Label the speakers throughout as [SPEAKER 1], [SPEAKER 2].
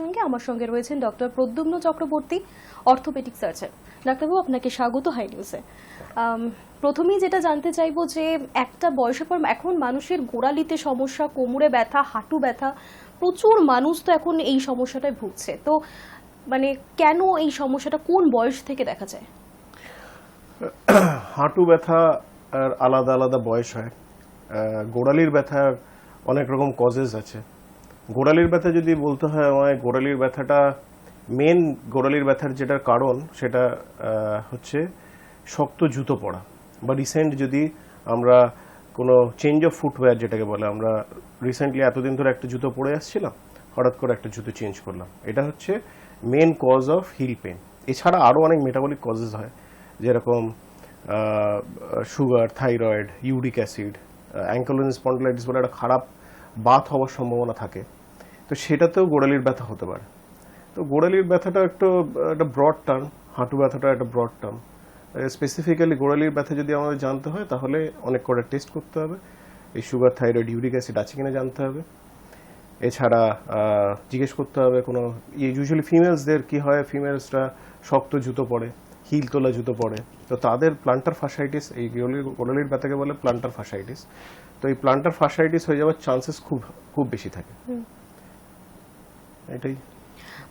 [SPEAKER 1] সঙ্গে আমার সঙ্গে রয়েছেন doctor Pradyumna Chakraborty orthopaedic surgeon ডাক্তারবাবু, আপনাকে স্বাগত হাই নিউজে প্রথমেই যেটা জানতে চাইব যে একটা বয়সের পর এখন মানুষের গোড়ালিতে সমস্যা, কোমরে ব্যথা, হাঁটু ব্যথা, প্রচুর মানুষ তো এখন এই সমস্যাটায় ভুগছে। তো মানে কেন এই সমস্যাটা কোন বয়স থেকে দেখা যায়?
[SPEAKER 2] হাঁটু ব্যথা আলাদা আলাদা বয়স হয়। গোড়ালির ব্যথার অনেক রকম কজেস আছে। গোড়ালির ব্যথা যদি বলতে হয় আমায়, গোড়ালির ব্যথাটা মেন গোড়ালির ব্যথার যেটার কারণ, সেটা হচ্ছে শক্ত জুতো পরা। বা রিসেন্ট যদি আমরা কোনো চেঞ্জ অফ ফুটওয়্যার যেটাকে বলে, আমরা রিসেন্টলি এতদিন ধরে একটা জুতো পরে আসছিলাম, হঠাৎ করে একটা জুতো চেঞ্জ করলাম। এটা হচ্ছে main cause of heel pain এছাড়া আরও অনেক মেটাবলিক কজেস হয়, যেরকম sugar thyroid uric acid ankylosing spondylitis বলে একটা খারাপ বাত হওয়ার সম্ভাবনা থাকে। তো সেটাতেও গোড়ালির ব্যথা হতে পারে। তো গোড়ালির ব্যথাটা একটু, একটা ব্রড টার্ম হাঁটু ব্যথাটা একটা ব্রড টার্ম স্পেসিফিক্যালি গোড়ালির ব্যথা যদি আমাদের জানতে হয়, তাহলে অনেক করে টেস্ট করতে হবে। এই সুগার থাইরয়েড ইউরিক অ্যাসিড আছে কিনা জানতে হবে। এছাড়া জিজ্ঞেস করতে হবে কোনো ইউজুয়ালি ফিমেলসদের কি হয়? ফিমেলসরা শক্ত জুতো পরে হিল তোলা জুতো পরে। তো তাদের প্লান্টার ফাসাইটিস এই গোড়ালির গোড়ালির ব্যথাকে বলে প্লান্টার ফাসাইটিস তো এই প্লান্টার ফাসাইটিস হয়ে যাওয়ার চান্সেস খুব খুব বেশি থাকে। এটাই।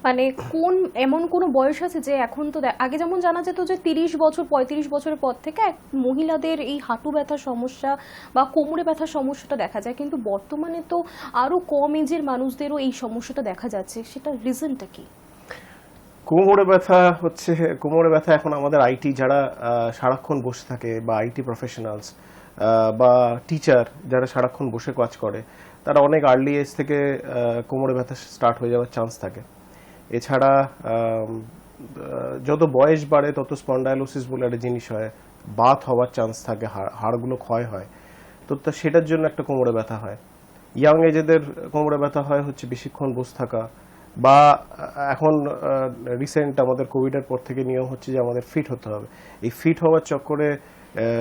[SPEAKER 1] মানে কোন এমন কোনো বয়স আছে যে এখন তো আগে যেমন জানা যেত যে তিরিশ বছর পঁয়ত্রিশ বছরের পর থেকে মহিলাদের এই হাঁটু ব্যথার সমস্যা বা কোমরে ব্যথার সমস্যাটা দেখা যায়। কিন্তু বর্তমানে তো আরও কম এজের মানুষদেরও এই সমস্যাটা দেখা যাচ্ছে। সেটা রিজনটা কি?
[SPEAKER 2] কোমরে ব্যথা হচ্ছে কোমরে ব্যথা এখন আমাদের আইটি যারা সারাক্ষণ বসে থাকে বা আইটি প্রফেশনালস বা টিচার যারা সারাক্ষণ বসে কাজ করে, তারা অনেক আর্লি এজ থেকে কোমরে ব্যথা স্টার্ট হয়ে যাওয়ার চান্স থাকে। এছাড়া যত বয়স বাড়ে, তত স্পন্ডাইলোসিস বলে একটা জিনিস হয়, বাত হওয়ার চান্স থাকে, হাড়- হাড়গুলো ক্ষয় হয়। তো তা সেটার জন্য একটা কোমরে ব্যথা হয়। ইয়াং এজেদের কোমরে ব্যথা হয় হচ্ছে বেশিক্ষণ বসে থাকা, বা এখন রিসেন্ট আমাদের কোভিডের পর থেকে নিয়ম হচ্ছে যে আমাদের ফিট হতে হবে। এই ফিট হওয়ার চক্করে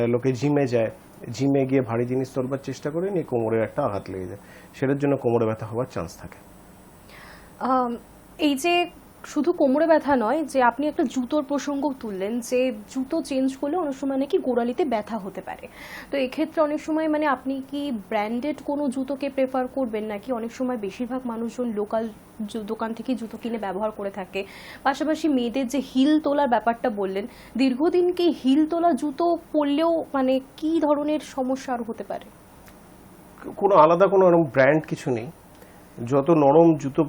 [SPEAKER 2] লোকে জিমে যায় জিমে গিয়ে ভারী জিনিস তোলবার চেষ্টা করে নিয়ে কোমরে একটা আঘাত লেগে যায়। সেটার জন্য কোমরে ব্যথা হওয়ার চান্স থাকে।
[SPEAKER 1] এই যে শুধু কোমরে ব্যথা নয়, যে আপনি একটা জুতোর প্রসঙ্গ তুললেন, যে জুতো চেঞ্জ করলে অনেক সময় নাকি গোড়ালিতে ব্যথা হতে পারে। তো এক্ষেত্রে অনেক সময় মানে আপনি কি ব্র্যান্ডেড কোনো জুতোকে প্রেফার করবেন নাকি অনেক সময় বেশিরভাগ মানুষজন লোকাল দোকান থেকে জুতো কিনে ব্যবহার করে থাকে? পাশাপাশি মেয়েদের যে হিল তোলার ব্যাপারটা বললেন, দীর্ঘদিন কি হিল তোলা জুতো পরলেও মানে কি ধরনের সমস্যা আর হতে পারে?
[SPEAKER 2] কোনো আলাদা কোনো ব্র্যান্ড কিছু নেই। যত নরম জুতো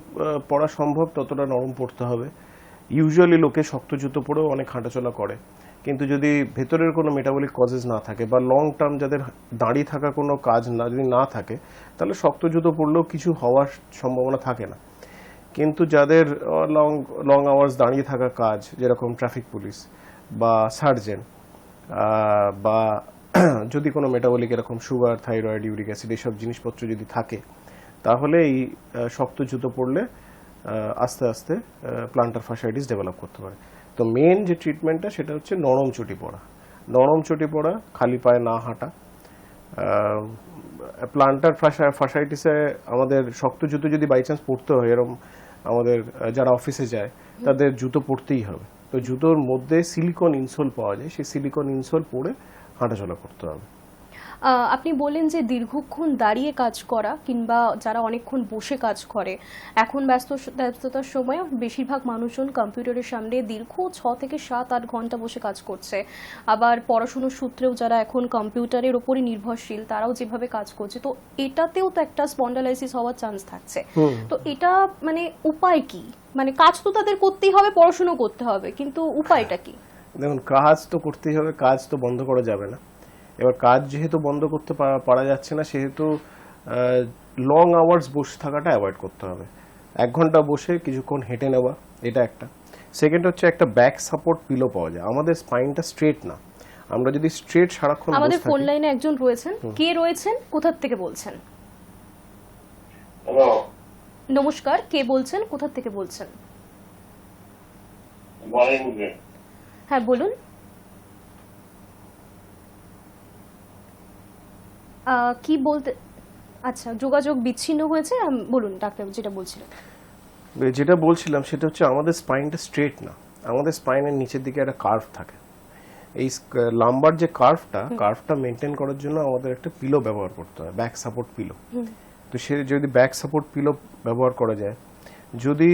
[SPEAKER 2] পরা সম্ভব, ততটা নরম পরতে হবে। ইউজুয়ালি লোকে শক্ত জুতো পরেও অনেক হাঁটাচলা করে। কিন্তু যদি ভেতরের কোনো মেটাবলিক কজেস না থাকে বা লং টার্ম যাদের দাঁড়িয়ে থাকা কোনো কাজ না, যদি না থাকে, তাহলে শক্ত জুতো পরলেও কিছু হওয়ার সম্ভাবনা থাকে না। কিন্তু যাদের লং লং আওয়ার্স দাঁড়িয়ে থাকা কাজ, যেরকম ট্রাফিক পুলিশ বা সার্জেন বা যদি কোনো মেটাবলিক এরকম সুগার থাইরয়েড ইউরিক অ্যাসিড এইসব জিনিসপত্র যদি থাকে তাহলে এই শক্ত জুতো আহ, আস্তে আস্তে প্লান্টার ফাসাইটিস ডেভেলপ করতে পারে। তো মেন যে ট্রিটমেন্টটা সেটা হচ্ছে নরম চটি পরা। নরম চটি পরা খালি পায়ে না হাঁটা। প্লান্টার ফাসা ফাসাইটিসে আমাদের শক্ত জুতো যদি বাই চান্স পরতে হয় এরকম আমাদের যারা অফিসে যায় তাদের জুতো পরতেই হবে। তো জুতোর মধ্যে সিলিকন ইনসোল পাওয়া যায় সেই সিলিকন ইনসোল পরে হাঁটাচলা করতে হবে।
[SPEAKER 1] আপনি বললেন যে দীর্ঘক্ষণ দাঁড়িয়ে কাজ করা কিংবা যারা অনেকক্ষণ বসে কাজ করে এখন ব্যস্ত ব্যস্ততার সময় বেশিরভাগ মানুষজন কম্পিউটারের সামনে দীর্ঘ ছ থেকে সাত আট ঘণ্টা বসে কাজ করছে। আবার পড়াশুনোর সূত্রেও যারা এখন কম্পিউটারের ওপরই নির্ভরশীল তারাও যেভাবে কাজ করছে তো এটাতেও তো একটা স্পন্ডালাইসিস হওয়ার চান্স থাকছে। তো এটা মানে উপায় কি? মানে কাজ তো তাদের করতেই হবে পড়াশুনো করতে হবে কিন্তু উপায়টা কি?
[SPEAKER 2] দেখুন কাজ তো করতেই হবে কাজ তো বন্ধ করা যাবে না। এবার কাজ যেহেতু বন্ধ করতে পারা যাচ্ছে না সেহেতু লং আওয়ার্স বসে থাকাটা অ্যাভয়েড করতে হবে। এক ঘণ্টা বসে কিছুক্ষণ হেঁটে নেওয়া এটা একটা। সেকেন্ড হচ্ছে একটা ব্যাক সাপোর্ট পিলো পাওয়া যায়। আমাদের স্পাইনটা স্ট্রেট না। আমরা যদি স্ট্রেট সারাক্ষণ
[SPEAKER 1] আমাদের ফোন লাইনে একজন রয়েছেন। কে রয়েছেন? কোথার থেকে বলছেন? নমস্কার কে বলছেন? কোথা থেকে বলছেন? হ্যাঁ বলুন। কি বলতে আচ্ছা যোগাযোগ বিচ্ছিন্ন হয়েছে? বলুন ডাক্তার যেটা বলছিলেন।
[SPEAKER 2] যেটা বলছিলাম সেটা হচ্ছে আমাদের স্পাইনটা স্ট্রেট না। আমাদের স্পাইনের নিচের দিকে একটা কার্ভ থাকে। এই লাম্বার যে কার্ভটা কার্ভটা মেনটেন করার জন্য আমাদের একটা পিলো ব্যবহার করতে হয় ব্যাক সাপোর্ট পিলো তো সে যদি ব্যাক সাপোর্ট পিলো ব্যবহার করা যায় যদি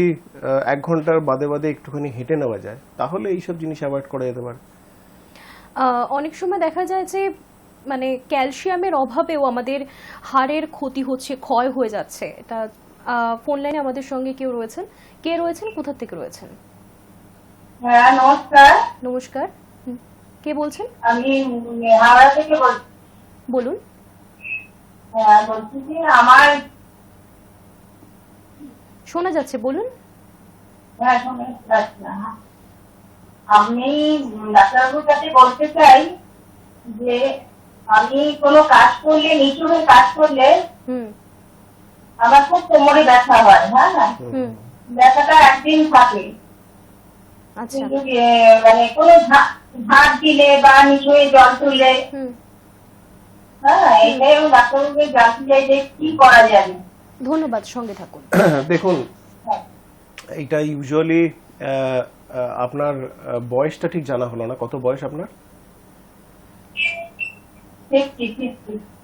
[SPEAKER 2] এক ঘণ্টার বাদে বাদে একটুখানি হেঁটে নেওয়া যায় তাহলে এইসব জিনিস অ্যাভয়েড করা যেতে পারে।
[SPEAKER 1] অনেক সময় দেখা যায় যে মানে ক্যালসিয়ামের অভাবেও আমাদের হাড়ের ক্ষতি হচ্ছে ক্ষয় হয়ে যাচ্ছে। এটা ফোন লাইনে আমাদের সঙ্গে কেউ রয়েছেন? কে রয়েছেন? কোথা থেকে রয়েছেন?
[SPEAKER 3] হ্যাঁ নমস্কার।
[SPEAKER 1] নমস্কার। কে বলছেন?
[SPEAKER 3] আমি হাওড়া থেকে বলছি।
[SPEAKER 1] বলুন।
[SPEAKER 3] হ্যাঁ বলছি যে আমার
[SPEAKER 1] শোনা যাচ্ছে বলুন।
[SPEAKER 3] হ্যাঁ শোনা যাচ্ছে না। আমি ডাক্তারবাবুর কাছে বলতে চাই যে আমি কোনো কাজ করলে নিচু হয়ে কাজ করলে আমার খুব কোমরে ব্যথা হয় হ্যাঁ ব্যথাটা একদিন থাকে।
[SPEAKER 1] আচ্ছা।
[SPEAKER 3] কিন্তু মানে কোনো দিলে বা নিচু হয়ে জল তুললে হ্যাঁ এটাই আমি ডাক্তারবাবুকে জানতে চাই যে কি করা যাবে।
[SPEAKER 1] ধন্যবাদ সঙ্গে থাকুন।
[SPEAKER 2] দেখুন
[SPEAKER 3] হ্যাঁ।
[SPEAKER 2] এইটা ইউজুয়ালি আপনার আহ, বয়সটা ঠিক জানা হলো না। কত বয়স আপনার?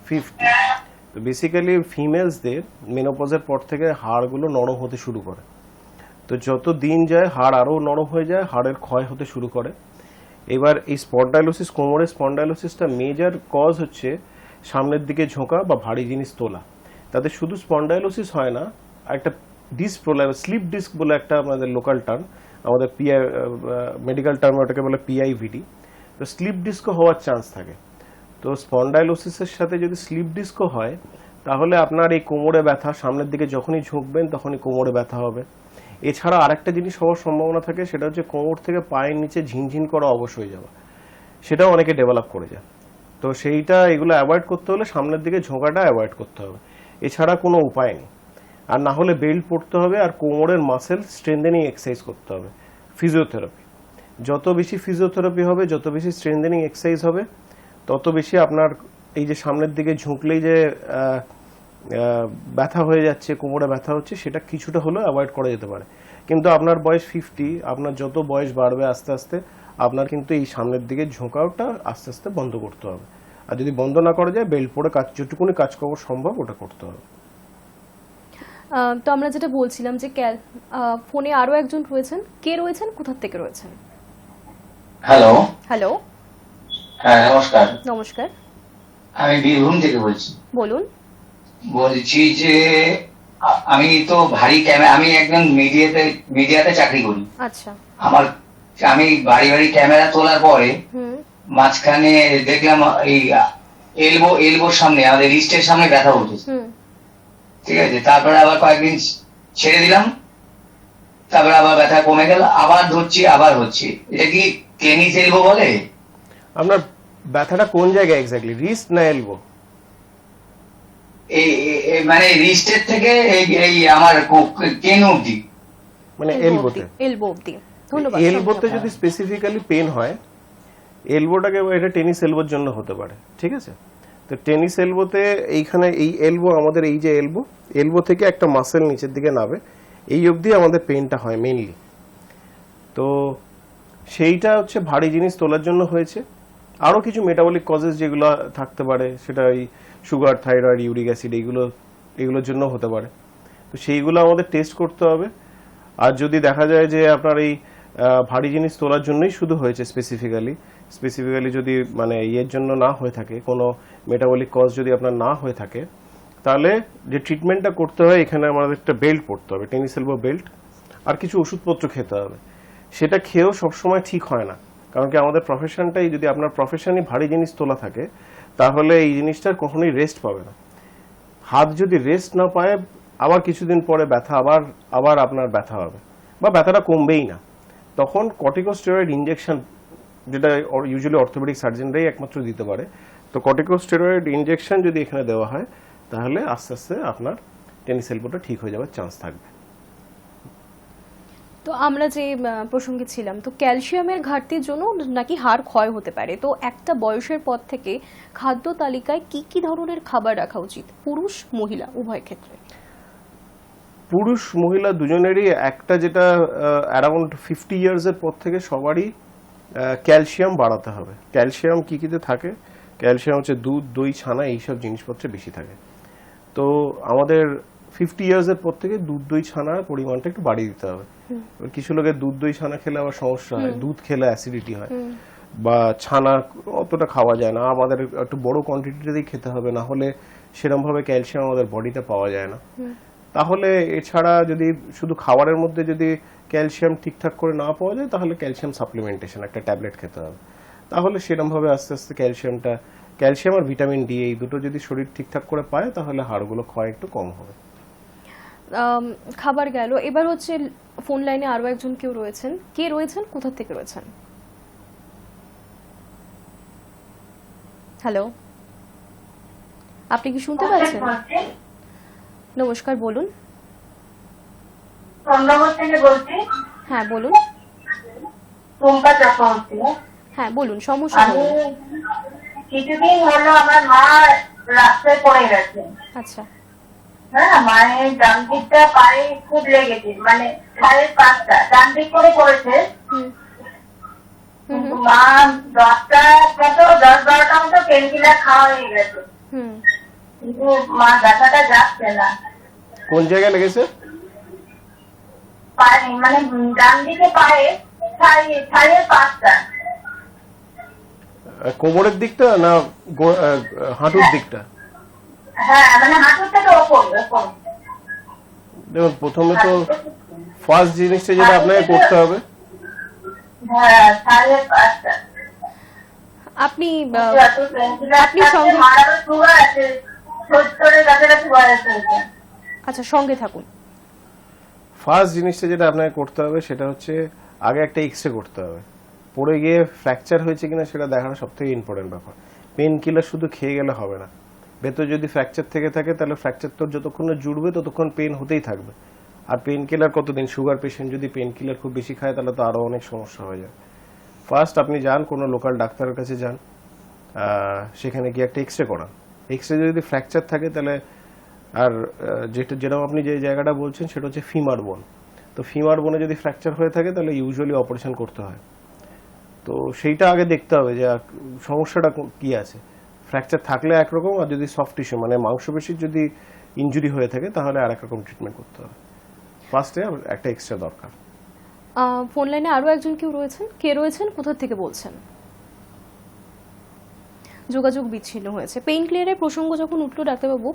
[SPEAKER 3] ফিফটি
[SPEAKER 2] তো বেসিক্যালি ফিমেলসদের মেনোপজের পর থেকে হাড়গুলো নরম হতে শুরু করে। তো যত দিন যায় হাড় আরও নরম হয়ে যায় হাড়ের ক্ষয় হতে শুরু করে। এবার এই স্পন্ডাইলোসিস কোমরের স্পন্ডাইলোসিসটা মেজর কজ হচ্ছে সামনের দিকে ঝোঁকা বা ভারী জিনিস তোলা। তাতে শুধু স্পন্ডাইলোসিস হয় না একটা ডিস্ক প্রোলাম স্লিপ ডিস্ক বলে একটা আমাদের লোকাল টার্ম আমাদের পিআই মেডিকেল টার্মে ওটাকে বলে পিআইভিডি তো স্লিপ ডিস্কও হওয়ার চান্স থাকে। তো স্পন্ডাইলোসিসের সাথে যদি স্লিপ ডিস্কও হয়, তাহলে আপনার এই কোমরে ব্যথা সামনের দিকে যখনই ঝুঁকবেন তখনই কোমরে ব্যথা হবে। এছাড়া আরেকটা জিনিস হওয়ার সম্ভাবনা থাকে, সেটা হচ্ছে কোমর থেকে পায়ের নিচে ঝিনঝিন করা অবশ হয়ে যাওয়া সেটাও অনেকে ডেভেলপ করে যায়। তো সেইটা এগুলো অ্যাভয়েড করতে হলে সামনের দিকে ঝোঁকাটা অ্যাভয়েড করতে হবে। এছাড়া কোনো উপায় নেই। আর না হলে বেল্ট পড়তে হবে আর কোমরের মাসেল স্ট্রেন্থেনিং এক্সারসাইজ করতে হবে। ফিজিওথেরাপি যত বেশি ফিজিওথেরাপি হবে, যত বেশি স্ট্রেন্থেনিং এক্সারসাইজ হবে তত বেশি আপনার এই যে সামনের দিকে ঝুঁকলেই যে ব্যথা হয়ে যাচ্ছে কোমরে ব্যথা হচ্ছে সেটা কিছুটা হলেও অ্যাভয়েড করা যেতে পারে। কিন্তু আপনার বয়স ফিফটি আপনার যত বয়স বাড়বে আস্তে আস্তে আপনার কিন্তু এই সামনের দিকে ঝোঁকাওটা আস্তে আস্তে বন্ধ করতে হবে। আর যদি বন্ধ না করা যায় বেল্ট পরে কাজ যেটুকুনি কাজ করা সম্ভব ওটা করতে হবে।
[SPEAKER 1] তো আমরা যেটা বলছিলাম যে ক্যাল ফোনে আরও একজন রয়েছেন। কে রয়েছেন? কোথা থেকে রয়েছেন?
[SPEAKER 4] হ্যালো
[SPEAKER 1] হ্যালো
[SPEAKER 4] হ্যাঁ নমস্কার।
[SPEAKER 1] নমস্কার।
[SPEAKER 4] আমি বীরভূম থেকে বলছি।
[SPEAKER 1] বলুন।
[SPEAKER 4] বলছি যে আমি তো ভারী ক্যামেরা আমি একজন মিডিয়াতে মিডিয়াতে চাকরি করি।
[SPEAKER 1] আচ্ছা।
[SPEAKER 4] আমার আমি বাড়ি বাড়ি ক্যামেরা তোলার পরে মাঝখানে দেখলাম এই এলবো এলবোর সামনে আমাদের রিস্টের সামনে ব্যথা উঠেছে। ঠিক আছে? তারপরে আবার কয়েকদিন ছেড়ে দিলাম। তারপরে আবার ব্যথা কমে গেল আবার ধরছি আবার হচ্ছে। এটা কি টেনিস এলবো বলে?
[SPEAKER 2] আপনার ব্যথাটা কোন জায়গায় এক্স্যাক্টলি রিস্ট না এলবো
[SPEAKER 4] মানে রিস্টের থেকে এই এই আমার কেন অব্দি
[SPEAKER 2] মানে এলবোতে
[SPEAKER 1] এলবো অবধি ধন্যবাদ
[SPEAKER 2] এলবোতে যদি স্পেসিফিক্যালি পেন হয় এলবোটাকে এটা টেনিস এলবোর জন্য হতে পারে ঠিক আছে? তো টেনিস এলবোতে এইখানে এই এলবো আমাদের এই যে এলবো এলবো থেকে একটা মাসেল নিচের দিকে নাবে এই অবধি আমাদের পেনটা হয় মেইনলি তো সেইটা হচ্ছে ভারী জিনিস তোলার জন্য হয়েছে। আরও কিছু মেটাবলিক কজেস যেগুলো থাকতে পারে, সেটা ওই সুগার থাইরয়েড ইউরিক অ্যাসিড এইগুলো এগুলোর জন্য হতে পারে। তো সেইগুলো আমাদের টেস্ট করতে হবে। আর যদি দেখা যায় যে আপনার এই ভারী জিনিস তোলার জন্যই শুধু হয়েছে স্পেসিফিক্যালি স্পেসিফিক্যালি যদি মানে ইয়ের জন্য না হয়ে থাকে, কোনো মেটাবলিক কজ যদি আপনার না হয়ে থাকে, তাহলে যে ট্রিটমেন্টটা করতে হয়, এখানে আমাদের একটা বেল্ট পড়তে হবে টেনিস এলবো বেল্ট আর কিছু ওষুধপত্র খেতে হবে। সেটা খেয়েও সবসময় ঠিক হয় না। কারণ কি আমাদের প্রফেশনটাই যদি আপনার প্রফেশনই ভারী জিনিস তোলা থাকে, তাহলে এই জিনিসটার কখনোই রেস্ট পাবে না। হাত যদি রেস্ট না পায়, আবার কিছুদিন পরে ব্যথা, আবার আবার আপনার ব্যথা হবে। বা ব্যথাটা কমবেই না। তখন কর্টিকোস্টেরয়েড ইনজেকশন যেটা ইউজুয়ালি অর্থোপেডিক সার্জনরাই একমাত্র দিতে পারে, তো কর্টিকোস্টেরয়েড ইনজেকশন যদি এখানে দেওয়া হয়, তাহলে আস্তে আস্তে আপনার টেনিস এলবোটা ঠিক হয়ে যাওয়ার চান্স থাকবে।
[SPEAKER 1] তো আমরা যে প্রসঙ্গে ছিলাম, তো ক্যালসিয়ামের ঘাটতির জন্য নাকি হাড় ক্ষয় হতে পারে? তো একটা বয়সের পর থেকে খাদ্য তালিকায় কি কি ধরনের খাবার রাখা উচিত? পুরুষ, মহিলা, উভয় ক্ষেত্রে।
[SPEAKER 2] পুরুষ, মহিলা দুজনেরই একটা যেটা অ্যারাউন্ড ফিফটি ইয়ার্সের পর থেকে সবারই ক্যালসিয়াম বাড়াতে হবে। ক্যালসিয়াম কি কিতে থাকে? ক্যালসিয়াম হচ্ছে দুধ, দই, ছানা, এইসব জিনিসপত্রে বেশি থাকে। তো আমাদের ফিফটি ইয়ার্সের পর থেকে দুধ দই ছানার পরিমাণটা একটু বাড়িয়ে দিতে হবে। এবার কিছু লোকের দুধ দই ছানা খেলে আবার সমস্যা হয়। দুধ খেলে অ্যাসিডিটি হয়। বা ছানা অতটা খাওয়া যায় না। আমাদের একটু বড় কোয়ান্টিটিতেই খেতে হবে। না হলে সেরকমভাবে ক্যালসিয়াম আমাদের বডিতে পাওয়া যায় না। তাহলে এছাড়া যদি শুধু খাবারের মধ্যে যদি ক্যালসিয়াম ঠিকঠাক করে না পাওয়া যায় তাহলে ক্যালসিয়াম সাপ্লিমেন্টেশন একটা ট্যাবলেট খেতে হবে। তাহলে সেরকমভাবে আস্তে আস্তে ক্যালসিয়ামটা ক্যালসিয়াম আর ভিটামিন ডি এই দুটো যদি শরীর ঠিকঠাক করে পায় তাহলে হাড়গুলো ক্ষয় একটু কম হবে।
[SPEAKER 1] খাবার গেল। এবার হচ্ছে ফোন লাইনে আরও একজন কেউ রয়েছেন। কে রয়েছেন? কোথা থেকে রয়েছেন? হ্যালো আপনি কি শুনতে পাচ্ছেন? নমস্কার। বলুন।
[SPEAKER 3] বলছি।
[SPEAKER 1] হ্যাঁ বলুন। হ্যাঁ বলুন সমস্যা
[SPEAKER 3] কিছুদিন হলো আমার মা রাস্তায় পড়ে গেছে।
[SPEAKER 1] আচ্ছা।
[SPEAKER 3] হ্যাঁ মায়ের ডান দিকটা পায়ে খুব লেগেছে মানে পায়ের পাশটা। ডান দিক করে কিন্তু মা দশটা মতো দশ বারোটা মতো পেন কিলার খাওয়া হয়ে গেছে। কিন্তু মা ব্যথাটা যাচ্ছে না।
[SPEAKER 2] কোন জায়গায় লেগেছে?
[SPEAKER 3] পায়ে মানে ডান দিকে পায়ে
[SPEAKER 2] আহ, কোমরের দিকটা না হাঁটুর দিকটা? দেখুন প্রথমে তো ফার্স্ট জিনিসটা যেটা আপনাকে করতে হবে
[SPEAKER 3] হ্যাঁ
[SPEAKER 1] আপনি
[SPEAKER 3] আপনি
[SPEAKER 1] সঙ্গে- আচ্ছা সঙ্গে থাকুন।
[SPEAKER 2] ফার্স্ট জিনিসটা যেটা আপনাকে করতে হবে সেটা হচ্ছে আগে একটা এক্স রে করতে হবে। পড়ে গিয়ে ফ্র্যাকচার হয়েছে কিনা সেটা দেখানো সব থেকে ইম্পর্টেন্ট ব্যাপার। পেন কিলার শুধু খেয়ে গেলে হবে না। ভেতর যদি ফ্র্যাকচার থেকে থাকে, তাহলে ফ্র্যাকচার তোর যতক্ষণ না জুড়বে, ততক্ষণ পেন হতেই থাকবে। আর পেন কিলার কতদিন? সুগার পেশেন্ট যদি পেন কিলার খুব বেশি খায়, তাহলে তো আরও অনেক সমস্যা হয়ে যায়। ফার্স্ট আপনি যান, কোনো লোকাল ডাক্তারের কাছে যান সেখানে গিয়ে একটা এক্স রে করান। এক্স রে যদি ফ্র্যাকচার থাকে, তাহলে আর যেটা, যেরকম আপনি যে জায়গাটা বলছেন, সেটা হচ্ছে ফিমার বোন তো ফিমার বোনে যদি ফ্র্যাকচার হয়ে থাকে, তাহলে ইউজুয়ালি অপারেশন করতে হয়। তো সেইটা আগে দেখতে হবে যে সমস্যাটা কো- কি আছে। ফ্র্যাকচার থাকলে একরকম আর যদি সফট টিস্যু মানে মাংসপেশির যদি ইঞ্জুরি হয়ে থাকে, তাহলে আর একরকম ট্রিটমেন্ট করতে হবে। ফার্স্টে একটা এক্সট্রা দরকার।
[SPEAKER 1] ফোন লাইনে আরও একজন কেউ রয়েছেন? কে রয়েছেন? কোথার থেকে বলছেন? যোগাযোগ বিচ্ছিন্ন হয়েছে। পেইন ক্লিয়ারের প্রসঙ্গ যখন উঠল ডাক্তারবাবু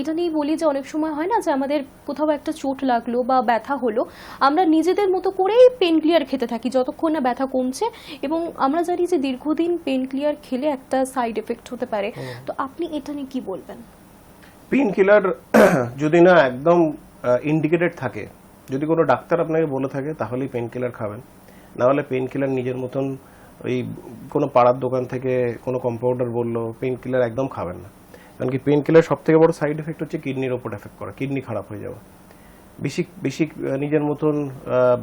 [SPEAKER 1] এটা নিয়ে বলি যে অনেক সময় হয় না যে আমাদের কোথাও একটা চোট লাগল বা ব্যথা হলো আমরা নিজেদের মতো করেই পেন ক্লিয়ার খেতে থাকি যতক্ষণ না ব্যথা কমছে এবং আমরা জানি যে দীর্ঘদিন পেন ক্লিয়ার খেলে একটা সাইড এফেক্ট হতে পারে। তো আপনি এটা নিয়ে কি বলবেন?
[SPEAKER 2] পেন কিলার যদি না একদম ইন্ডিকেটেড থাকে যদি কোনো ডাক্তার আপনাকে বলে থাকে তাহলেই পেন কিলার খাবেন। না হলে পেন কিলার নিজের মতন ওই কোনো পাড়ার দোকান থেকে কোনো কম্পাউন্ডার বলল পেন কিলার একদম খাবেন না। কারণ কি পেন কিলার সব থেকে বড় সাইড এফেক্ট হচ্ছে কিডনির ওপর এফেক্ট করা কিডনি খারাপ হয়ে যাওয়া। বেশি বেশি নিজের মতন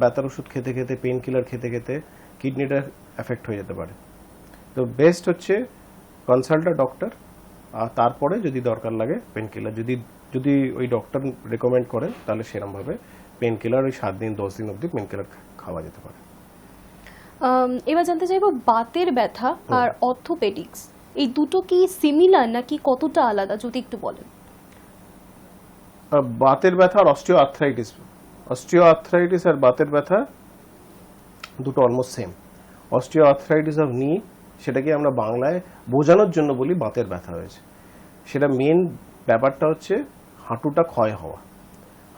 [SPEAKER 2] ব্যথার ওষুধ খেতে খেতে পেন কিলার খেতে খেতে কিডনিটা এফেক্ট হয়ে যেতে পারে। তো বেস্ট হচ্ছে কনসাল্ট ডক্টর আর তারপরে যদি দরকার লাগে পেন কিলার যদি যদি ওই ডক্টর রেকমেন্ড করেন, তাহলে সেরকমভাবে পেন কিলার ওই সাত দিন, দশ দিন অবধি পেন কিলার খাওয়া যেতে পারে।
[SPEAKER 1] এবার জানতে চাইব বাতের ব্যথা আর অর্থোপেডিক্স। এই দুটো কি সিমিলার নাকি কতটা আলাদা যদি একটু বলেন?
[SPEAKER 2] বাতের ব্যথা আর অস্টিও আর্থ্রাইটিস অস্টিও আর্থ্রাইটিস আর বাতের ব্যথা দুটো almost same osteoarthritis of knee সেটাকে আমরা বাংলায় বোঝানোর জন্য বলি বাতের ব্যথা হয়েছে সেটা মেন ব্যাপারটা হচ্ছে হাঁটুটা ক্ষয় হওয়া।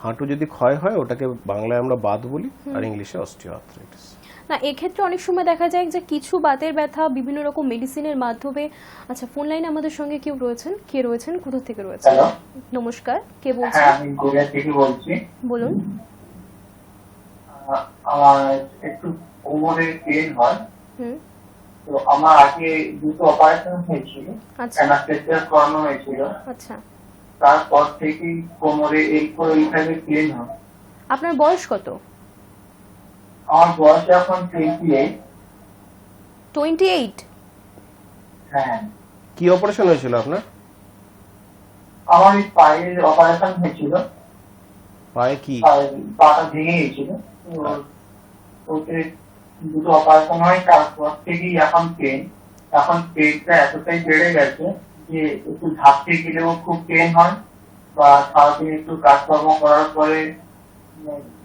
[SPEAKER 2] হাঁটু যদি ক্ষয় হয় ওটাকে বাংলায় আমরা বাত বলি আর ইংলিশে অস্টিও আর্থ্রাইটিস
[SPEAKER 1] না এক্ষেত্রে অনেক সময় দেখা যায় যে কিছু বাতের ব্যথা বিভিন্ন রকম মেডিসিনের মাধ্যমে। আচ্ছা ফোন লাইনে আমাদের সঙ্গে কেউ রয়েছেন? কে রয়েছেন? কোথা থেকে রয়েছেন? নমস্কার কে
[SPEAKER 5] হ্যাঁ
[SPEAKER 1] বলছেন
[SPEAKER 5] আমি গড়িয়া থেকে বলছি।
[SPEAKER 1] বলুন।
[SPEAKER 5] আমার একটু কোমরে পেন হয়।
[SPEAKER 1] হুম।
[SPEAKER 5] তো আমার আগে দুটো অপারেশন হয়েছিল।
[SPEAKER 1] আচ্ছা।
[SPEAKER 5] অ্যানাস্থেসিয়া করানো হয়েছিল।
[SPEAKER 1] আচ্ছা।
[SPEAKER 5] তারপর থেকেই কোমরে এই করে এইভাবে পেন হয়।
[SPEAKER 1] আপনার বয়স কত?
[SPEAKER 5] আমার বয়স এখন টোয়েন্টি এইট
[SPEAKER 1] টোয়েন্টি এইট
[SPEAKER 5] হ্যাঁ।
[SPEAKER 2] কি অপারেশন হয়েছিল আপনার?
[SPEAKER 5] আমার এই পায়ের অপারেশন হয়েছিল।
[SPEAKER 2] পায়ে কি?
[SPEAKER 5] পাটা ভেঙে গেছিল। ওতে দুটো অপারেশন হয় তারপর থেকেই এখন পেন এখন পেনটা এতটাই বেড়ে গেছে যে একটু ঝাঁপতে গেলেও খুব পেন হয়। বা সারাদিন একটু কাজকর্ম করার পরে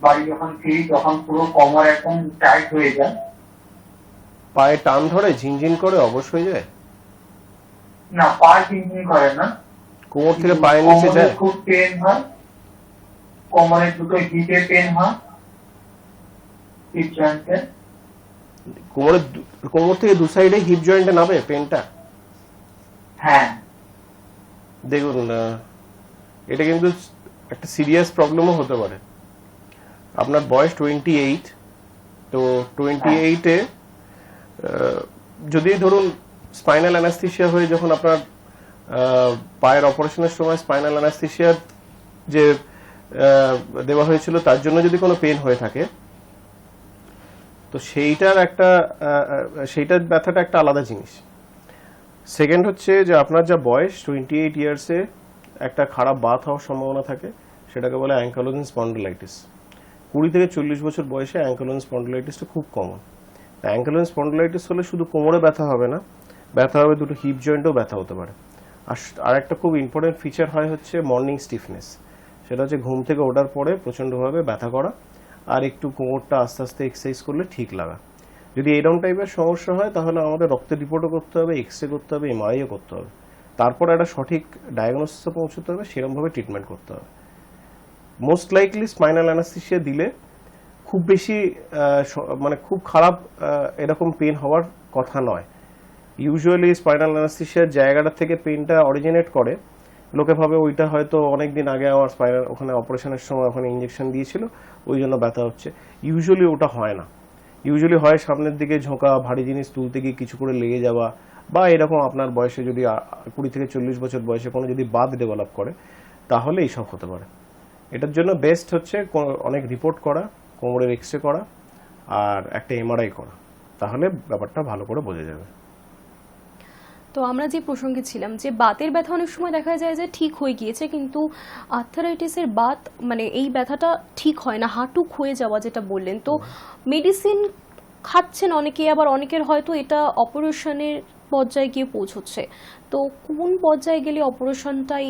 [SPEAKER 5] বাড়ি যখন ফিরি তখন পুরো কোমর একদম টাইট হয়ে যায়।
[SPEAKER 2] পায়ে টান ধরে ঝিনঝিন করে অবশ হয়ে যায়?
[SPEAKER 5] না পা চিনচিন করে না।
[SPEAKER 2] কোমর থেকে পায়ের নিচে যায়?
[SPEAKER 5] খুব পেন হয়। কোমরে দুটো হিপে পেন হয়। হিপ জয়েন্টে
[SPEAKER 2] কোমরে কোমর থেকে দু সাইডে হিপ জয়েন্টে নাবে পেনটা
[SPEAKER 5] হ্যাঁ।
[SPEAKER 2] দেখুন এটা কিন্তু একটা সিরিয়াস প্রবলেমও হতে পারে। আপনার বয়স টোয়েন্টি এইট তো টোয়েন্টি এইটে যদি ধরুন স্পাইনাল অ্যানাস্থিসিয়া হয়ে যখন আপনার পায়ের অপারেশনের সময় স্পাইনাল অ্যানাস্থিসিয়ার যে দেওয়া হয়েছিল তার জন্য যদি কোনো পেন হয়ে থাকে, তো সেইটার একটা সেইটার ব্যথাটা একটা আলাদা জিনিস। সেকেন্ড হচ্ছে যে আপনার যা বয়স টোয়েন্টি এইট ইয়ার্সে একটা খারাপ বাত হওয়ার সম্ভাবনা থাকে, সেটাকে বলে অ্যাঙ্কালোজিন স্পন্ডোলাইটিস কুড়ি থেকে চল্লিশ বছর বয়সে অ্যাঙ্কালোজিন স্পন্ডোলাইটিসটা খুব কমন অ্যাঙ্কালোজিন স্পন্ডোলাইটিস হলে শুধু কোমরে ব্যথা হবে না, ব্যথা হবে দুটো হিপ জয়েন্টেও ব্যথা হতে পারে। আর আর একটা খুব ইম্পর্টেন্ট ফিচার হয় হচ্ছে মর্নিং স্টিফনেস সেটা হচ্ছে ঘুম থেকে ওঠার পরে প্রচণ্ডভাবে ব্যথা করা আর একটু কোমরটা আস্তে আস্তে এক্সারসাইজ করলে ঠিক লাগা। যদি এরকম টাইপের সমস্যা হয়, তাহলে আমাদের রক্তের রিপোর্টও করতে হবে এক্স রে করতে হবে এমআইও করতে হবে। তারপর একটা সঠিক ডায়াগনোসিসে পৌঁছতে হবে, সেরকমভাবে ট্রিটমেন্ট করতে হবে। মোস্ট লাইকলি স্পাইনাল অ্যানাস্থিসিয়া দিলে খুব বেশি মানে খুব খারাপ এরকম পেন হওয়ার কথা নয়। ইউজুয়ালি স্পাইনাল অ্যানাস্থিসিয়ার জায়গাটা থেকে পেনটা অরিজিনেট করে। লোকে ভাবে ওইটা হয়তো অনেক দিন আগে আমার স্পাইনাল ওখানে অপারেশনের সময় ওখানে ইঞ্জেকশন দিয়েছিল, ওই জন্য ব্যথা হচ্ছে। ইউজুয়ালি ওটা হয় না। ইউজুয়ালি হয় সামনের দিকে ঝোঁকা, ভারী জিনিস তুলতে গিয়ে কিছু করে লেগে যাওয়া, বা এরকম আপনার বয়সে যদি কুড়ি থেকে চল্লিশ বছর বয়সে কোনো যদি বাদ ডেভেলপ করে, তাহলে এইসব হতে পারে। এটার জন্য বেস্ট হচ্ছে অনেক রিপোর্ট করা, কোমরের এক্স রে করা, আর একটা এমআরআই করা। তাহলে ব্যাপারটা ভালো করে বোঝা যাবে।
[SPEAKER 1] তো আমরা যে প্রসঙ্গে ছিলাম যে বাতের ব্যথা অনেক সময় দেখা যায় যে ঠিক হয়ে গিয়েছে, কিন্তু আর্থারাইটিসের বাত মানে এই ব্যথাটা ঠিক হয় না হাঁটু ক্ষয়ে যাওয়া যেটা বললেন। তো মেডিসিন খাচ্ছেন অনেকে, আবার অনেকের হয়তো এটা অপারেশনের পর্যায়ে গিয়ে পৌঁছচ্ছে। তো কোন পর্যায়ে গেলে অপারেশনটাই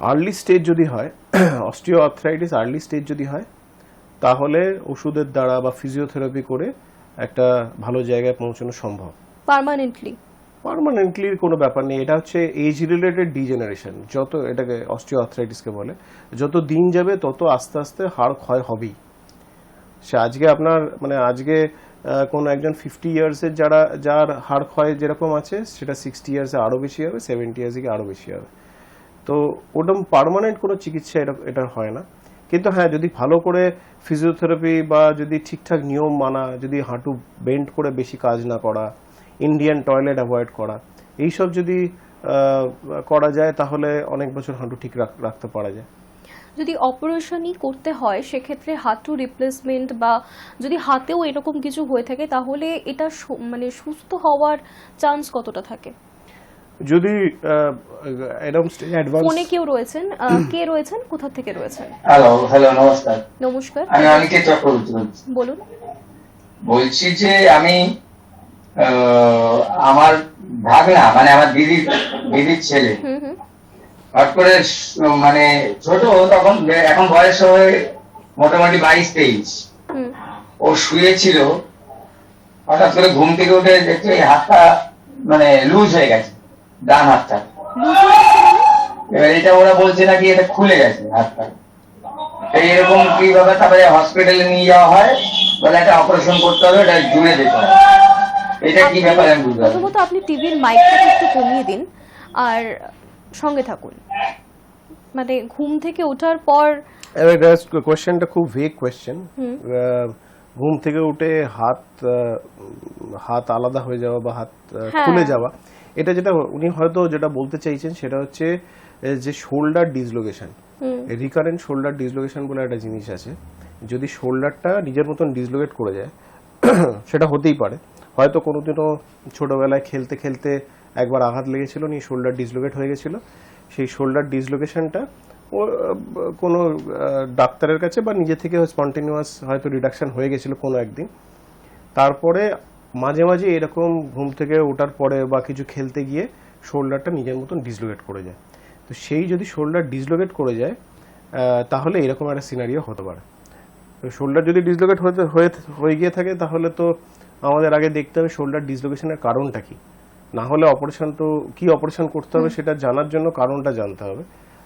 [SPEAKER 2] আর্লি স্টেজ যদি হয় অস্টিও আর্থ্রাইটিস আর্লি স্টেজ যদি হয় তাহলে ওষুধের দ্বারা বা ফিজিওথেরাপি করে একটা ভালো জায়গায় পৌঁছানো সম্ভব।
[SPEAKER 1] পার্মানেন্টলি
[SPEAKER 2] পার্মানেন্টলি কোনো ব্যাপার নেই। এটা হচ্ছে এজ রিলেটেড ডিজেনারেশন যত এটাকে অস্টিও আর্থ্রাইটিসকে বলে যত দিন যাবে তত আস্তে আস্তে হাড় ক্ষয় হবেই। সে আজকে আপনার মানে আজকে কোনো একজন ফিফটি ইয়ার্সের যারা যার হাড় ক্ষয় যেরকম আছে সেটা সিক্সটি ইয়ার্সে আরও বেশি হবে সেভেন্টি ইয়ার্সে আরও বেশি হবে। তো ওটা পার্মানেন্ট কোনো চিকিৎসা এটা এটা হয় না। কিন্তু হ্যাঁ যদি ভালো করে ফিজিওথেরাপি বা যদি ঠিকঠাক নিয়ম মানা, যদি হাঁটু বেন্ড করে বেশি কাজ না করা ইন্ডিয়ান টয়লেট অ্যাভয়েড করা, এইসব যদি করা যায় তাহলে অনেক বছর হাঁটু ঠিক রাখ- রাখতে পারা যায়।
[SPEAKER 1] যদি অপারেশনই করতে হয়, সেক্ষেত্রে হাঁটু রিপ্লেসমেন্ট বা যদি হাতেও এরকম কিছু হয়ে থাকে, তাহলে এটা মানে সুস্থ হওয়ার চান্স কতটা থাকে?
[SPEAKER 2] যদি এরকম স্টেজ অ্যাডভান্স
[SPEAKER 1] ফোনে কেউ রয়েছেন? কে রয়েছেন? কোথা থেকে রয়েছেন?
[SPEAKER 4] হ্যালো হ্যালো নমস্কার।
[SPEAKER 1] নমস্কার।
[SPEAKER 4] আমি অনিকেত চক্রবর্তী বলছি।
[SPEAKER 1] বলুন।
[SPEAKER 4] বলছি যে আমি আমার ভাগনা মানে আমার দিদির দিদির ছেলে।
[SPEAKER 1] হুম হুম।
[SPEAKER 4] হট করে মানে ছোট তখন এখন বয়স হয়ে মোটামুটি বাইশ তেইশ।
[SPEAKER 1] হুম।
[SPEAKER 4] ও শুয়েছিল হঠাৎ করে ঘুম থেকে উঠে দেখছে হাতটা মানে লুজ হয়ে গেছে। ডান হাতটা? এবার এটা ওরা বলছে নাকি এটা খুলে গেছে হাতটা। তো এরকম কি তারপরে হসপিটালে নিয়ে যাওয়া হয় বলে একটা অপারেশন করতে হবে এটা জুড়ে দিতে হবে। এটা কি ব্যাপার আমি বুঝতে পারছি
[SPEAKER 1] প্রথমত আপনি টিভির মাইকটাকে একটু কমিয়ে দিন আর সঙ্গে থাকুন। মানে ঘুম থেকে ওঠার পর
[SPEAKER 2] এবার কোয়েশ্চেনটা খুব ভেগ কোয়েশ্চেন ঘুম থেকে উঠে হাত হাত আলাদা হয়ে যাওয়া বা হাত
[SPEAKER 1] হ্যাঁ।
[SPEAKER 2] খুলে যাওয়া এটা যেটা উনি হয়তো যেটা বলতে চাইছেন সেটা হচ্ছে যে shoulder dislocation. Recurrent shoulder dislocation বলে একটা জিনিস আছে। যদি শোল্ডারটা নিজের মতন ডিসলোকেট করে যায় সেটা হতেই পারে। হয়তো কোনোদিনও ছোটবেলায় খেলতে খেলতে একবার আঘাত লেগেছিল নিয়ে শোল্ডার ডিসলোকেট হয়ে গেছিল। সেই শোল্ডার ডিসলোকেশনটা ও কোনো ডাক্তারের কাছে বা নিজে থেকে স্পন্টেনিয়াস হয়তো রিডাকশন হয়ে গেছিল কোনো একদিন। তারপরে মাঝে মাঝে এরকম ঘুম থেকে ওঠার পরে বা কিছু খেলতে গিয়ে শোল্ডারটা নিজের মতন ডিসলোকেট করে যায়। তো সেই যদি শোল্ডার ডিসলোকেট করে যায় তাহলে এরকম একটা সিনারিও হতে পারে। তো শোল্ডার যদি ডিসলোকেট হতে হয়ে হয়ে গিয়ে থাকে তাহলে তো আমাদের আগে দেখতে হবে শোল্ডার ডিসলোকেশনের কারণটা কি। না হলে অপারেশন তো কি অপারেশন করতে হবে সেটা জানার জন্য কারণটা জানতে হবে।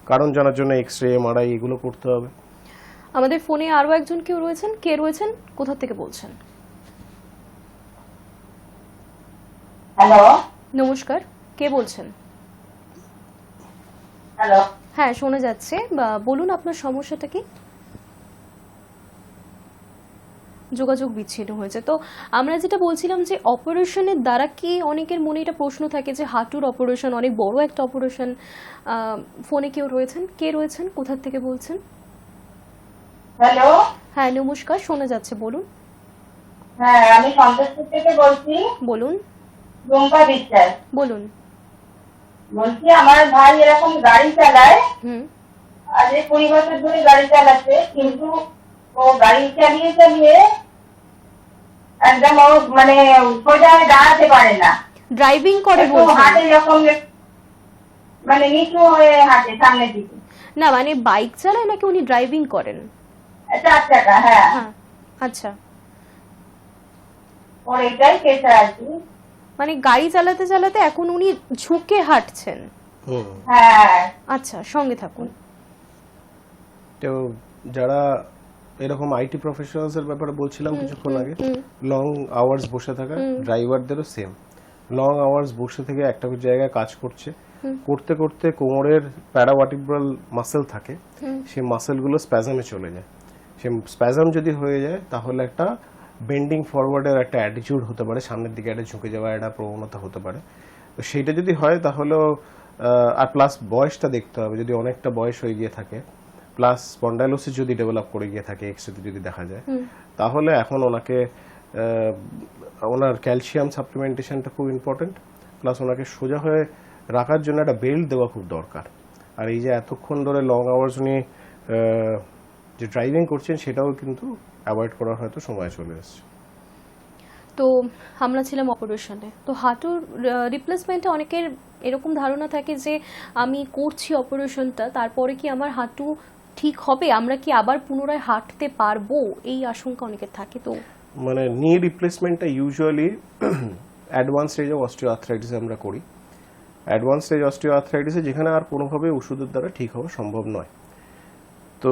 [SPEAKER 2] কারণ জানার জন্য এক্স রে এমআরআই এগুলো করতে হবে।
[SPEAKER 1] আমাদের ফোনে আরও একজন কেউ রয়েছেন? কে রয়েছেন? কোথা থেকে বলছেন?
[SPEAKER 3] হ্যালো
[SPEAKER 1] নমস্কার কে বলছেন?
[SPEAKER 3] হ্যালো
[SPEAKER 1] হ্যাঁ শোনা যাচ্ছে। বলুন আপনার সমস্যাটা কি? যোগাযোগ বিচ্ছিন্ন হয়েছে। তো আমরা যেটা বলছিলাম যে অপারেশনের দ্বারা কি অনেকের মনে এটা প্রশ্ন থাকে যে হাঁটুর অপারেশন অনেক বড় একটা অপারেশন ফোনে কেউ রয়েছেন? কে রয়েছেন? কোথা থেকে বলছেন?
[SPEAKER 3] হ্যালো
[SPEAKER 1] হ্যাঁ নমস্কার শোনা যাচ্ছে বলুন।
[SPEAKER 3] হ্যাঁ আমি থেকে বলছি।
[SPEAKER 1] বলুন।
[SPEAKER 3] রুম্পা বিশ্বাস।
[SPEAKER 1] বলুন।
[SPEAKER 3] বলছি আমার ভাই এরকম গাড়ি চালায় আজ কুড়ি বছর ধরে গাড়ি চালাচ্ছে কিন্তু ও গাড়ি চালিয়ে চালিয়ে একদম ও মানে সোজা দাঁড়াতে পারে না।
[SPEAKER 1] ড্রাইভিং করে
[SPEAKER 3] যখন মানে নিচু হয়ে হাঁটে সামনের দিকে।
[SPEAKER 1] না মানে বাইক চালায় নাকি উনি ড্রাইভিং করেন?
[SPEAKER 3] চার চাকা হ্যাঁ।
[SPEAKER 1] হ্যাঁ আচ্ছা।
[SPEAKER 3] ওর এটাই পেশা আর কি।
[SPEAKER 1] মানে গাড়ি চালাতে চালাতে এখন উনি ঝুঁকে হাঁটছেন।
[SPEAKER 3] হ্যাঁ।
[SPEAKER 1] আচ্ছা সঙ্গে থাকুন।
[SPEAKER 2] তো যারা এরকম আইটি প্রফেশনালস এর ব্যাপারে বলছিলাম কিছুক্ষণ আগে লং আওয়ার্স বসে থাকা ড্রাইভারদেরও সেম লং আওয়ার্স বসে থেকে একটা জায়গায় কাজ করছে। করতে করতে কোমরের প্যারাভার্টিব্রাল মাসেল থাকে সেই মাসেলগুলো স্প্যাজামে চলে যায়। সে স্প্যাজাম যদি হয়ে যায় তাহলে একটা বেন্ডিং ফরওয়ার্ডের একটা অ্যাটিটিউড হতে পারে সামনের দিকে একটা ঝুঁকে যাওয়ার একটা প্রবণতা হতে পারে। তো সেইটা যদি হয় তাহলেও আর প্লাস বয়সটা দেখতে হবে যদি অনেকটা বয়স হয়ে গিয়ে থাকে প্লাস স্পন্ডাইলোসিস যদি ডেভেলপ করে গিয়ে থাকে এক্সরেতে যদি দেখা যায় তাহলে এখন ওনাকে ওনার ক্যালসিয়াম সাপ্লিমেন্টেশনটা খুব ইম্পর্টেন্ট প্লাস ওনাকে সোজা হয়ে রাখার জন্য একটা বেল্ট দেওয়া খুব দরকার। আর এই যে এতক্ষণ ধরে লং আওয়ার্স উনি যে ড্রাইভিং করছেন সেটাও কিন্তু অ্যাভয়েড করার হয়তো সময় চলে এসছে
[SPEAKER 1] তো আমরা ছিলাম অপারেশনে তো হাঁটুর রিপ্লেসমেন্টে অনেকের এরকম ধারণা থাকে যে আমি করছি অপারেশনটা তারপরে কি আমার হাঁটু ঠিক হবে? আমরা কি আবার পুনরায় হাঁটতে পারব? এই আশঙ্কা অনেকের থাকে। তো
[SPEAKER 2] মানে knee রিপ্লেসমেন্টটা usually advanced stage of osteo আর্থ্রাইটিসে আমরা করি। অ্যাডভান্স স্টেজ অস্টিও আর্থ্রাইটিসে যেখানে আর কোনোভাবে ওষুধের দ্বারা ঠিক হওয়া সম্ভব নয়। তো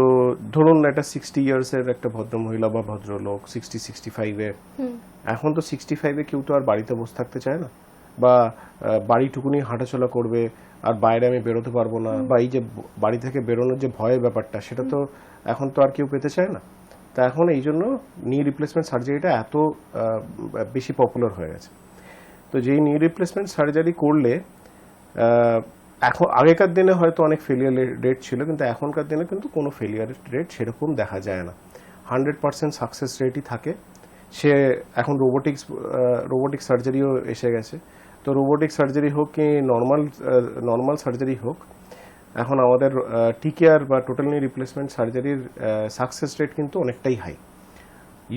[SPEAKER 2] ধরুন একটা সিক্সটি ইয়ার্সের একটা ভদ্রমহিলা বা ভদ্রলোক সিক্সটি সিক্সটি ফাইভে এখন তো সিক্সটি ফাইভে কেউ তো আর বাড়িতে বসে থাকতে চায় না। বা বাড়িটুকুনি হাঁটাচলা করবে আর বাইরে আমি বেরোতে পারব না বা এই যে বাড়ি থেকে বেরোনোর যে ভয়ের ব্যাপারটা সেটা তো এখন তো আর কেউ পেতে চায় না। তা এখন এই জন্য নি রিপ্লেসমেন্ট সার্জারিটা এত বেশি পপুলার হয়ে গেছে। তো যেই নি রিপ্লেসমেন্ট সার্জারি করলে এখন আগেকার দিনে হয়তো অনেক ফেলিয়ার রেট ছিল, কিন্তু এখনকার দিনে কিন্তু কোনো ফেলিয়ার রেট সেরকম দেখা যায় না। হান্ড্রেড পার্সেন্ট সাকসেস রেটই থাকে। সে এখন রোবোটিক্স রোবোটিক সার্জারিও এসে গেছে। তো রোবোটিক সার্জারি হোক কি নর্মাল নর্মাল সার্জারি হোক, এখন আমাদের টিকেয়ার বা টোটাল নি রিপ্লেসমেন্ট সার্জারির সাকসেস রেট কিন্তু অনেকটাই হাই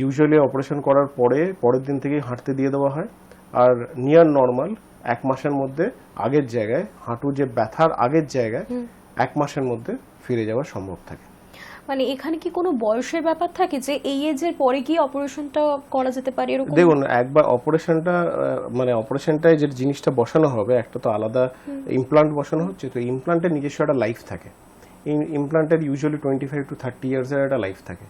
[SPEAKER 2] ইউজুয়ালি অপারেশন করার পরে, পরের দিন থেকেই হাঁটতে দিয়ে দেওয়া হয়। আর নিয়ার নর্মাল এক মাসের মধ্যে আগের জায়গায় হাঁটু যে ব্যথার আগের জায়গায় এক মাসের মধ্যে ফিরে যাওয়া সম্ভব থাকে।
[SPEAKER 1] মানে এখানে কি কোনো বয়সের ব্যাপার থাকে যে এই এজের পরে গিয়ে অপারেশনটা করা যেতে পারে এরকম?
[SPEAKER 2] দেখুন একবার অপারেশনটা মানে অপারেশনটায় যে জিনিসটা বসানো হবে একটা তো আলাদা ইমপ্লান্ট বসানো হচ্ছে তো ইমপ্লান্টের নিজস্ব একটা লাইফ থাকে। ইমপ্লান্টের usually twenty five to thirty ইয়ার্সের একটা লাইফ থাকে।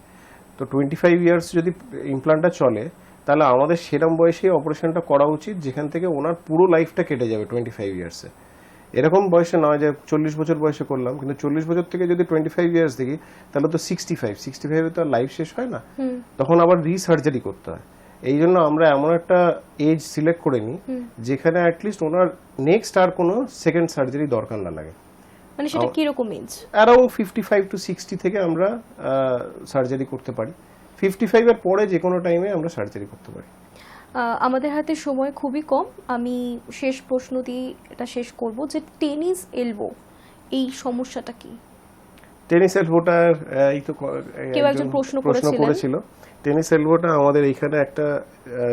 [SPEAKER 2] তো টোয়েন্টি ফাইভ ইয়ার্স যদি ইমপ্লান্টটা চলে তাহলে আমাদের সেরম বয়সে অপারেশনটা করা উচিত যেখান থেকে ওনার পুরো লাইফটা কেটে যাবে টোয়েন্টি ফাইভ ইয়ার্সে এরকম বয়সে নয় যে চল্লিশ বছর বয়সে করলাম কিন্তু চল্লিশ বছর থেকে যদি টোয়েন্টি ফাইভ ইয়ার্স দেখি তাহলে তো সিক্সটি ফাইভ সিক্সটি ফাইভে তো আর লাইফ শেষ হয় না। তখন আবার রিসার্জারি করতে হয়। এই জন্য আমরা এমন একটা এজ সিলেক্ট করে নিই যেখানে অ্যাটলিস্ট ওনার নেক্সট আর কোনো সেকেন্ড সার্জারি দরকার না লাগে।
[SPEAKER 1] মানে সেটা কীরকম age
[SPEAKER 2] around fifty five to sixty থেকে আমরা সার্জারি করতে পারি। ফিফটি ফাইভের পরে যে কোনো টাইমে আমরা সার্জারি করতে পারি।
[SPEAKER 1] আমাদের হাতে সময় খুবই কম। আমি শেষ প্রশ্ন দিয়ে এটা শেষ করব যে টেনিস এলবো এই সমস্যাটা কি?
[SPEAKER 2] টেনিস এলবোটা আহ, এই তো
[SPEAKER 1] কেউ একজন প্রশ্ন
[SPEAKER 2] প্রশ্ন করেছিল। টেনিস এলবোটা আমাদের এইখানে একটা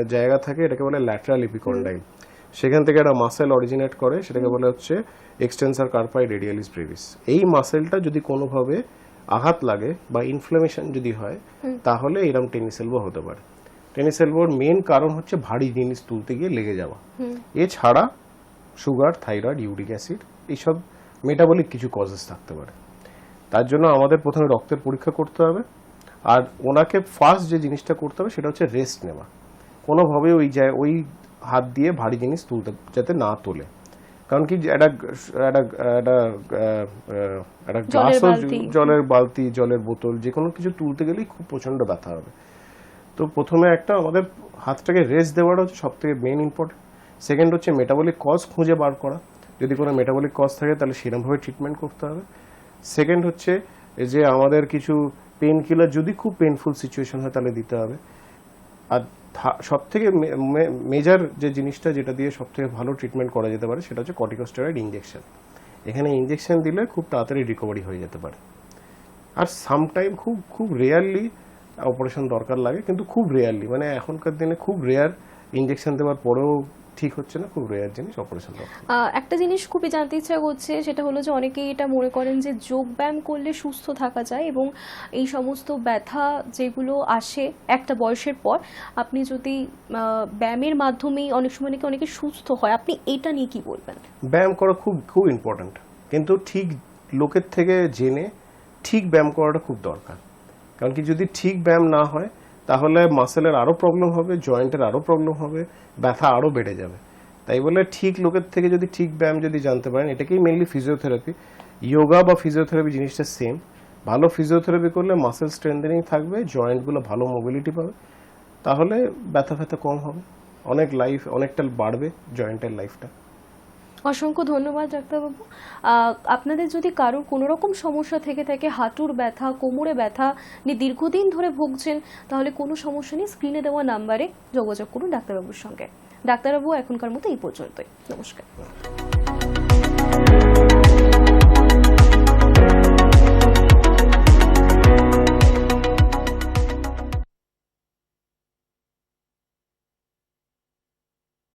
[SPEAKER 2] জায়গা থাকে এটাকে বলে ল্যাটারাল ইপিকন্ডাইল সেখান থেকে একটা মাসেল অরিজিনেট করে সেটাকে বলে হচ্ছে এক্সটেন্সার কার্পাই রেডিয়ালিস ব্রেভিস এই মাসেলটা যদি কোনোভাবে আঘাত লাগে বা ইনফ্লামেশন যদি হয় তাহলে এরকম টেনিস এলবো হতে পারে। টেনিস এলবোর মেন কারণ হচ্ছে ভারী জিনিস তুলতে গিয়ে লেগে যাওয়া। এছাড়া সুগার থাইরয়েড ইউরিক অ্যাসিড এইসব মেটাবলিক কিছু কজেস থাকতে পারে। তার জন্য আমাদের প্রথমে রক্তের পরীক্ষা করতে হবে। আর ওনাকে ফার্স্ট যে জিনিসটা করতে হবে সেটা হচ্ছে রেস্ট নেওয়া। কোনোভাবে ওই জায় ওই হাত দিয়ে ভারী জিনিস তুলতে যাতে না তোলে। কারণ কি একটা একটা একটা
[SPEAKER 1] জলের
[SPEAKER 2] গ্লাসও
[SPEAKER 1] বালতি।
[SPEAKER 2] জলের বালতি জলের বোতল যে কোনো কিছু তুলতে গেলেই খুব প্রচণ্ড ব্যথা হবে। তো প্রথমে একটা আমাদের হাতটাকে রেস্ট দেওয়াটা হচ্ছে সব থেকে মেন ইম্পর্টেন্ট সেকেন্ড হচ্ছে মেটাবলিক কজ খুঁজে বার করা। যদি কোনো মেটাবলিক কজ থাকে তাহলে সেরকমভাবে ট্রিটমেন্ট করতে হবে। সেকেন্ড হচ্ছে যে আমাদের কিছু পেন কিলার যদি খুব পেনফুল সিচুয়েশন হয় তাহলে দিতে হবে। আর সব থেকে মেজার যে জিনিসটা যেটা দিয়ে সব থেকে ভালো ট্রিটমেন্ট করা যেতে পারে সেটা হচ্ছে কর্টিকোস্টেরয়েড ইঞ্জেকশন এখানে ইঞ্জেকশন দিলে খুব তাড়াতাড়ি রিকভারি হয়ে যেতে পারে। আর সামটাইম খুব খুব রেয়ারলি অপারেশন দরকার লাগে, কিন্তু খুব রেয়ারলি মানে এখনকার দিনে খুব রেয়ার ইঞ্জেকশন দেওয়ার পরেও ঠিক হচ্ছে না খুব রেয়ার জিনিস অপারেশন
[SPEAKER 1] একটা জিনিস খুবই জানতে ইচ্ছা করছে সেটা হলো যে অনেকেই এটা মনে করেন যে যোগ ব্যায়াম করলে সুস্থ থাকা যায় এবং এই সমস্ত ব্যথা যেগুলো আসে একটা বয়সের পর আপনি যদি ব্যায়ামের মাধ্যমেই অনেক সময় নাকি অনেকে সুস্থ হয় আপনি এটা নিয়ে কি বলবেন?
[SPEAKER 2] ব্যায়াম করা খুব খুব ইম্পর্ট্যান্ট কিন্তু ঠিক লোকের থেকে জেনে ঠিক ব্যায়াম করাটা খুব দরকার। কারণ কি যদি ঠিক ব্যায়াম না হয় তাহলে মাসেলের আরও প্রবলেম হবে, জয়েন্টের আরও প্রবলেম হবে, ব্যথা আরও বেড়ে যাবে। তাই বলে ঠিক লোকের থেকে যদি ঠিক ব্যায়াম যদি জানতে পারেন, এটাকেই মেনলি ফিজিওথেরাপি যোগা বা ফিজিওথেরাপি জিনিসটা সেম ভালো ফিজিওথেরাপি করলে মাসেল স্ট্রেন্থেনিং থাকবে, জয়েন্টগুলো ভালো মোবিলিটি পাবে। তাহলে ব্যথা ফ্যাথা কম হবে। অনেক লাইফ অনেকটা বাড়বে জয়েন্টের লাইফটা
[SPEAKER 1] অসংখ্য ধন্যবাদ, ডাক্তারবাবু। আপনাদের যদি কারোর কোনো রকম সমস্যা থেকে থাকে, হাঁটুর ব্যথা, কোমরে ব্যথা নিয়ে দীর্ঘদিন ধরে ভুগছেন, তাহলে কোনো সমস্যা নেই স্ক্রিনে দেওয়া নাম্বারে যোগাযোগ করুন ডাক্তারবাবুর সঙ্গে। ডাক্তারবাবু, এখনকার মতো এই পর্যন্তই। নমস্কার।